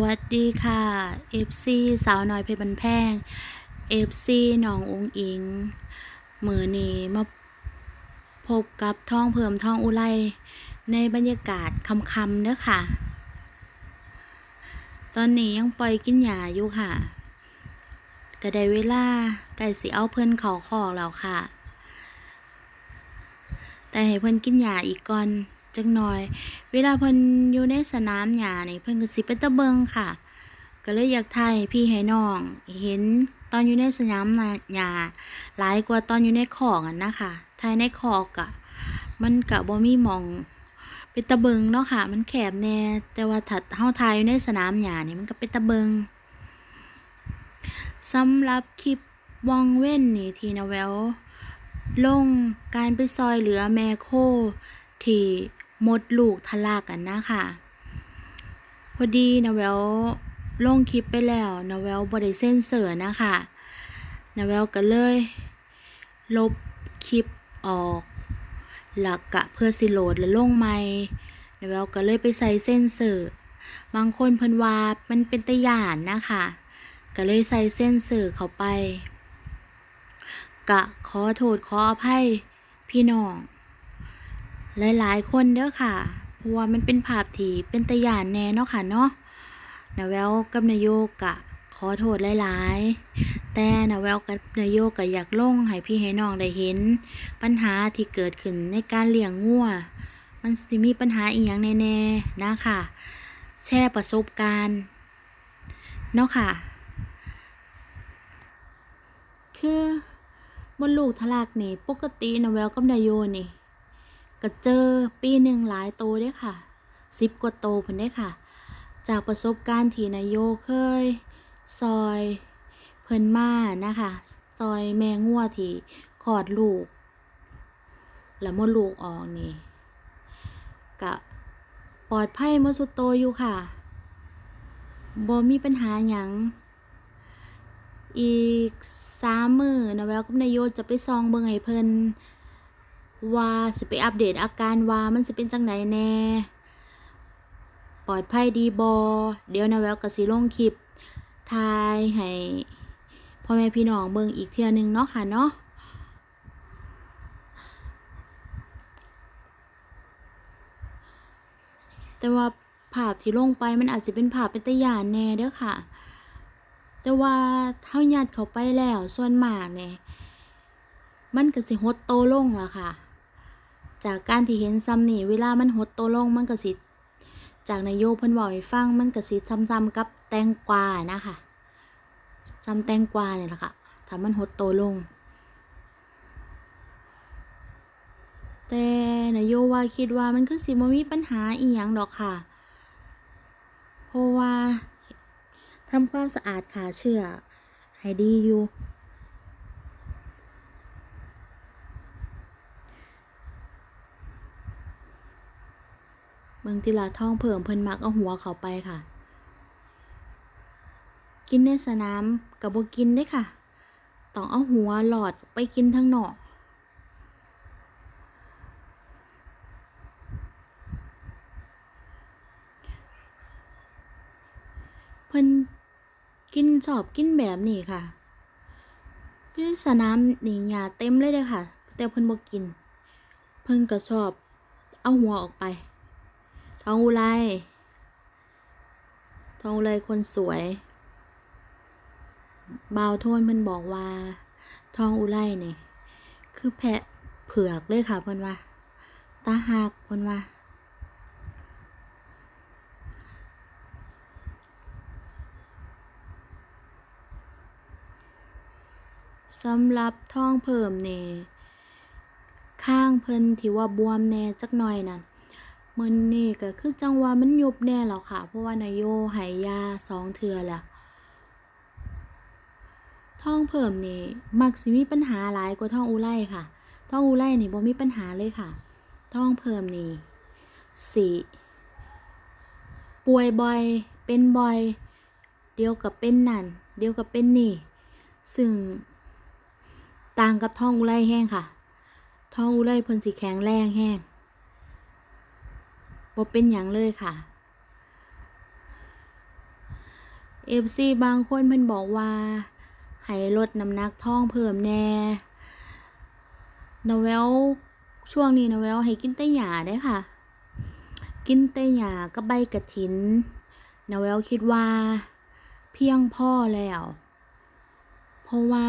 วัสดีค่ะ FC สาวน้อยเพชรบันแพง FC น้ององอิงมือนี้มาพบกับท่องเพิ่มท่องอุไรในบรรยากาศคำๆเด้อค่ะ ตอนนี้ยังปล่อยกินหญ้าอยู่ค่ะ ก็ได้เวลาไก่สิเอาเพิ่นเขาคอกแล้วค่ะ แต่ให้เพิ่นกินหญ้าอีกก่อน จักหน่อย เวลาเพิ่นอยู่ในสนามหญ้านี่เพิ่นก็สิเป็นตะเบิงค่ะ ก็เลยอยากถ่ายพี่ให้น้อง เห็นตอนอยู่ในสนามหญ้าหลายกว่าตอนอยู่ในคอกอะนะคะถ่ายในคอกอะมันก็บ่มีมองเป็นตะเบิงเนาะค่ะ มันแคบแน่แต่ว่าถ้าเฮาถ่ายอยู่ในสนามหญ้านี่มันก็เป็นตะเบิงสำหรับคลิปวองเว้นนี่ที่นาแววลงการไปซอยเหลือแม่โคที่ มดลูกทะลากันนะค่ะพอดีนาแววลงคลิปไปแล้วนาแววบริเซนเสอร์นะคะนาแววก็เลย ลบคลิปออกหลักกะเพื่อสิโหลดและลงใหม่นาแววก็เลยไปใส่เส้นเสือบางคนเพิ่นว่ามันเป็นตะยานนะคะก็เลยใส่เส้นเสือเข้าไปกะขอโทษขออภัยพี่น้อง หลาย ๆ คนเด้อค่ะเพราะว่ามันเป็นภาพที่เป็นตะยานแน่เนาะค่ะเนาะนาแววกับนายโยกะขอโทษหลาย ๆ แต่นาแววกับนายโยกะอยากลงให้พี่ให้น้องได้เห็น ปัญหาที่เกิดขึ้นในการเลี้ยงงัวมันสิมีปัญหาอีกอย่างแน่ๆนะค่ะ แชร์ประสบการณ์เนาะค่ะ คือมดลูกทลักนี่ ปกตินาแววกับนายโยนี่ ก็เจอปีหนึ่งหลายโตเด้อค่ะสิบกว่าโตเพิ่นได้ค่ะ จากประสบการณ์ที่นายโยเคย ซอยเพิ่นมานะคะ ซอยแม่งัวที่คลอดลูก แล้วมดลูกออกนี่กะปลอดภัยมดสุดโตอยู่ค่ะบ่มีปัญหาหยังอีกสามมือนะแววกับนายโยจะไปซองเบิ่งให้เพิ่น ว่าสิไปอัปเดตอาการว่ามันสิเป็นจังไดแน่ ปลอดภัยดีบอเดี๋ยวนะแววก็สิลงคลิปทายให้พ่อแม่พี่น้องเบิ่งอีกเทื่อนึงเนาะค่ะเนาะแต่ว่าภาพที่ลงไปมันอาจสิเป็นภาพเป็นตะยานแน่เด้อค่ะ แต่ว่าเท่ายัดเขาไปแล้วส่วนมากเนี่ยมันก็สิหดโตลงล่ะค่ะ จากการที่เห็นซ้ำนี่เวลามันหดโตลงมันก็สิจากนายโยเพิ่นบอกให้ฟังมันก็สิซ้ำๆกับแตงกวานะคะซ้ำแตงกวาเนี่ยแหละค่ะถ้ามันหดโตลง แต่นายโยว่าคิดว่ามันคือสิบ่มีปัญหาอีหยังดอกค่ะ เพราะว่าทำความสะอาดขาเชื้อให้ดีอยู่ เบิ่งติลาท่องเพิ่มเพิ่นมักเอาหัวเขาไปค่ะ กินในสนามกับบ่กินเด้ค่ะ ต้องเอาหัวหลอดไปกินทั้งหนอกเพิ่นกินสอบกินแบบนี้ค่ะที่สนามนี่หญ้าเต็มเลยเด้อค่ะ แต่เพิ่นบ่กิน เพิ่นก็ชอบ เอาหัวออกไป ทองอุไร ทองอุไรคนสวย บาวโทนเพิ่นบอกว่า ทองอุไรเนี่ย คือแพะเผือกเลยค่ะเพิ่นว่า ตาหักเพิ่นว่าสำหรับท้องเพิ่มเนี่ยข้างเพิ่นที่ว่าบวมแน่จักหน่อยนั่น มื้อนี้ก็คือจังว่ามันยุบแน่แล้วค่ะ เพราะว่านายโยให้ยาสองเทื่อแล้วท้องเพิ่มนี่มักสิมีปัญหาหลายกว่าท้องอุไรค่ะท้องอุไรนี่บ่มีปัญหาเลยค่ะท้องเพิ่มนี่สิป่วยบ่อย เป็นบ่อย เดียวกับเป็นนั่น เดียวกับเป็นนี่ ซึ่ง ต่างกับท้องอุไรแห้งค่ะท้องอุไรเพิ่นสิแข็งแรงแห้ง บ่เป็นหยังเลยค่ะเอฟซีบางคนเพิ่นบอกว่าให้ลดน้ำหนักท้องเพิ่มแน่นาแววช่วงนี้นาแววให้กินแต่หญ้าได้ค่ะ กินแต่หญ้ากับใบกระถินนาแววคิดว่าเพียงพอแล้ว เพราะว่า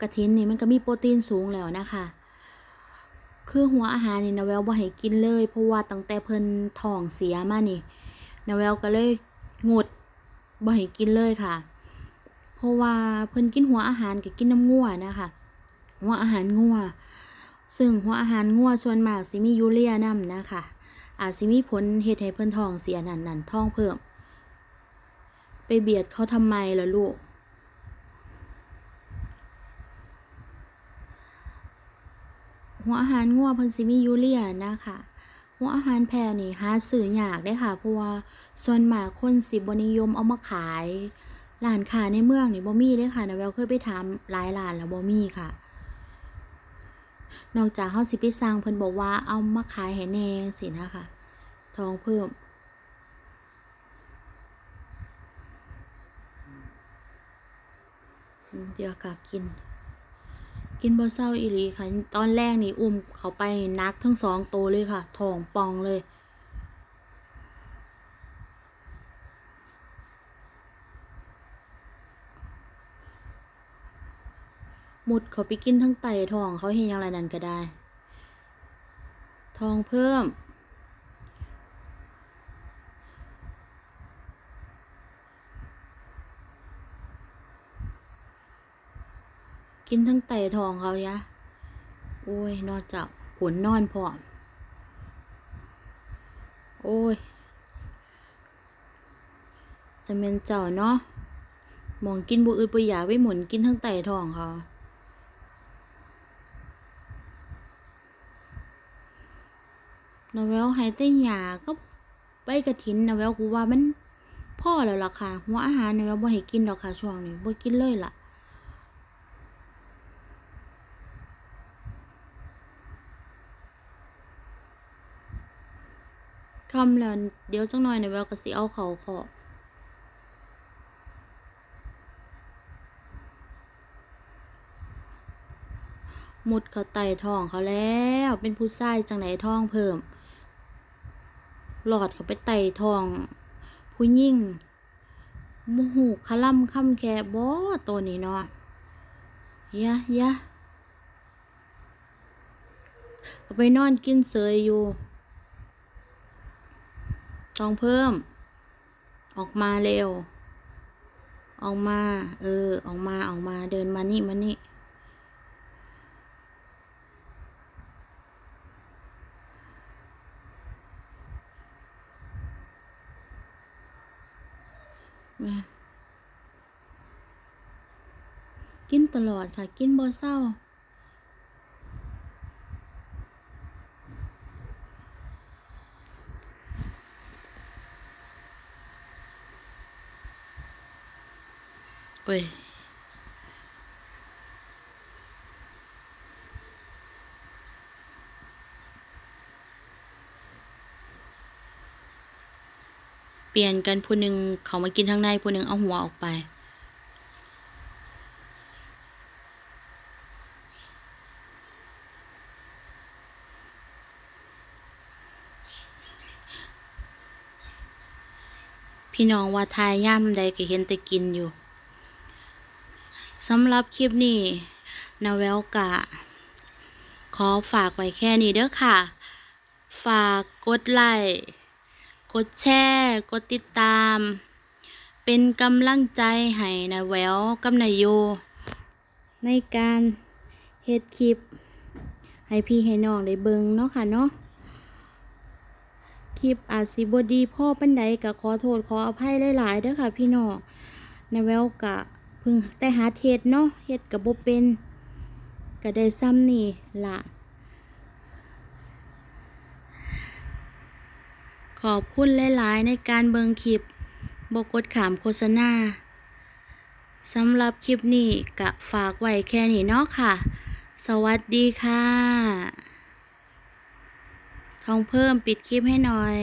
กระถินนี่มันก็มีโปรตีนสูงแล้วนะคะ คือหัวอาหารนี่นาแววบ่ให้กินเลย เพราะว่าตั้งแต่เพิ่นท้องเสียมานี่นาแววก็เลยงดบ่ให้กินเลยค่ะ เพราะว่าเพิ่นกินหัวอาหารก็กินน้ำงัวนะคะหัวอาหารงัวซึ่งหัวอาหารงัวส่วนมากสิมียูเรียนํนะคะอาจสิมีผลเฮ็ดให้เพิ่นท้องเสียนั่นนั่นท้องเพิ่ม ไปเบียดเขาทำไมล่ะลูก หัวอาหารงัวเพิ่นสิมียูเรียนะคะหัวอาหารแพะนี่หาซื้อยากเด้ค่ะเพราะว่าส่วนมากคนสิบ่นิยมเอามาขายร้านค้าในเมืองนี่บ่มีเด้ค่ะนะแววเคยไปถามหลายร้านแล้วบ่มีค่ะ นอกจากเฮาสิไปสั่งเพิ่นบอกว่าเอามาขายให้แหน่จังซี่นะคะทองเพิ่มอืมเดี๋ยวกะกิน กินบ่เศร้าอีหลีค่ะ ตอนแรกนี่อุ้มเขาไปนักทั้งสองตัวเลยค่ะท้องปองเลย หมดเขาไปกินทั้งไตท้องเขาเห็นอย่างไรนั่นก็ได้ ทองเพิ่ม กินทั้งไตทองเขายะ โอ้ย นอกจากผลนอนพร้อม โอ้ย จะเป็นเจ้าเนาะมองกินบุอืดปุยอยากไปหมุนกินทั้งไตทองเขานาแววให้แต่หยาก็ใบกระถินนาแววกูว่ามันพ่อแล้วล่ะค่ะ หัวอาหารนาแววบ่ให้กินดอกค่ะช่วงนี้บ่กินเลยล่ะ คำแล้วเดี๋ยวจังหน่อยในาแววก็สิเอาเขาขอมุดเขาไต่ท้องเขาแล้ว เป็นผู้ชายจังไหนท้องเพิ่ม หลอดเขาไปไต่ท้อง ผู้ยิ่งโมหูคล่ำค่ำแค่บ่ตัวนี้เนาะยะยะเอาไปนอนกินเสยอยู่ ต้องเพิ่ม ออกมาเร็ว ออกมา เออ ออกมาออกมาเดินมานี่มานี่มากินตลอดค่ะ กินบ่เศร้า้ยเปลี่ยนกันผู้หนึ่งเขามากินข้างในผู้หนึ่งเอาหัวออกไป พี่น้องว่าทายย่ำใดก็เห็นแต่กินอยู่ สำหรับคลิปนี้นาแววกะ ขอฝากไว้แค่นี้เด้อค่ะ ฝากกดไลค์กดแชร์กดติดตาม เป็นกำลังใจให้นาแววกับนายโย ในการเฮ็ดคลิป ให้พี่ให้น้องได้เบิ่งเนาะค่ะเนาะคลิปอาจสิบดีพ่อปันใดก็ขอโทษขออภัยหลายๆเด้อค่ะพี่น้องนาแววกะ พึ่งแต่หาเทศเนาะเฮ็ดกับบ่เป็นก็ได้ซ้ำนี่ล่ะขอบคุณหลาย ๆ ในการเบิงคลิปบกดขามโฆษณาสำหรับคลิปนี้กะฝากไว้แค่นี้เนาะค่ะ สวัสดีค่ะ ทองเพิ่มปิดคลิปให้หน่อย